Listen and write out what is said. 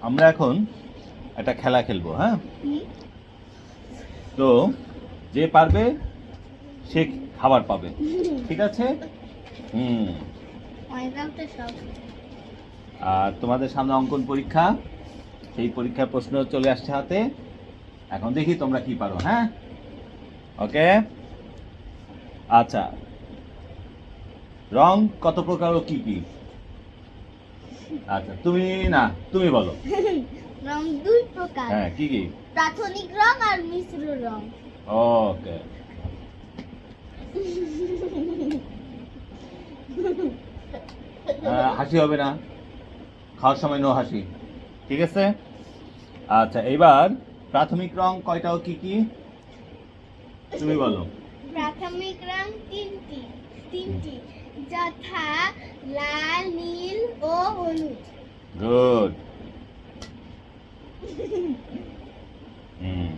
আমরা এখন একটা খেলা খেলব হ্যাঁ? তো যে পারবে সে খাবার পাবে ঠিক আছে? হুম। আর তোমাদের সামনে অঙ্কন পরীক্ষা সেই পরীক্ষার প্রশ্ন চলে আসছে হাতে। এখন দেখি তোমরা কি পারো হ্যাঁ? ওকে? আচ্ছা। রং কত প্রকার ও কি কি? আচ্ছা তুমি না তুমি বলো। রং দুই প্রকার। হ্যাঁ কি কি? প্রাথমিক রং আর মিশ্র রং। ওকে। হাসি হবে না? খাওয়ার সময় নো হাসি। ঠিক আছে? আচ্ছা এবার প্রাথমিক রং কয়টা ও কি কি? তুমি বলো। প্রাথমিক রং তিনটি। তিনটি। যথা লাল নীল গুড হুম